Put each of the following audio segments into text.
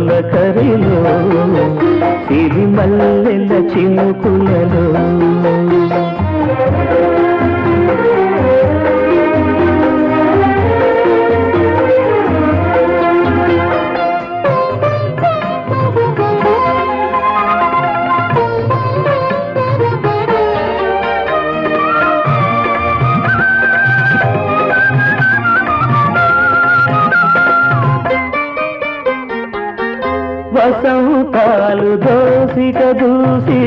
చిరునవ్వుల తొలకరిలో సిరిమల్లెల చినుకులలో. వసంతాలు దోసిక దూసి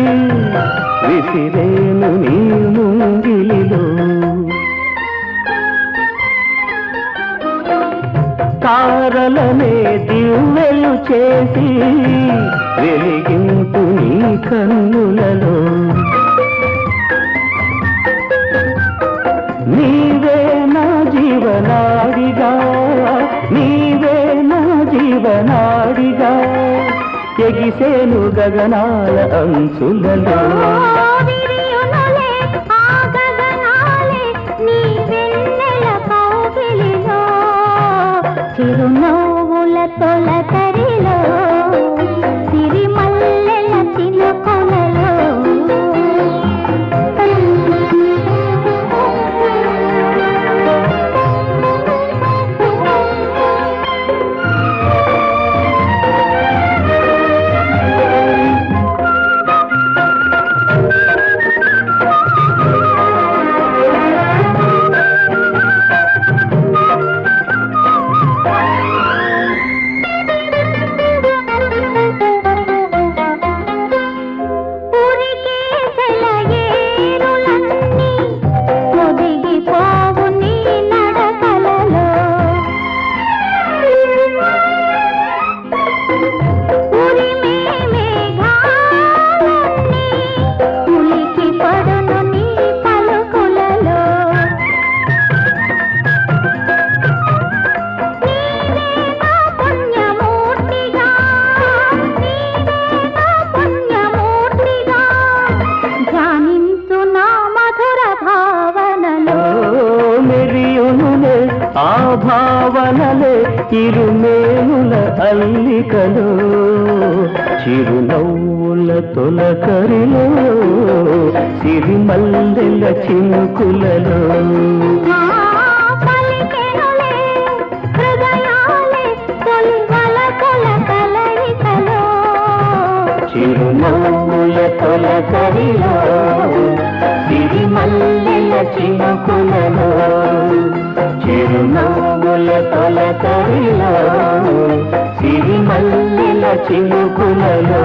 విసిరేను నీ ముంగిలిలో. తారలనే దివ్వెలు చేసి వెలిగింపు నీ కన్నులలో. నీవే నా జీవనాడిగా నీవే నా జీవనాడి ఎగిసేను గగనాల అంచులలో. విరియునులే ఆ గగనాలే నీ చిరునవ్వుల తొలకరిలో ఆ భావనలే ఇరుమేనుల అల్లికలో. చిరునవ్వుల తొలకరిలో సిరిమల్లెల చినుకులలో. చిరునవ్వుల తొలకరిలో సిరిమల్లెల చినుకులలో. చిరునవ్వుల తొలకరిలో సిరిమల్లెల చినుకులలో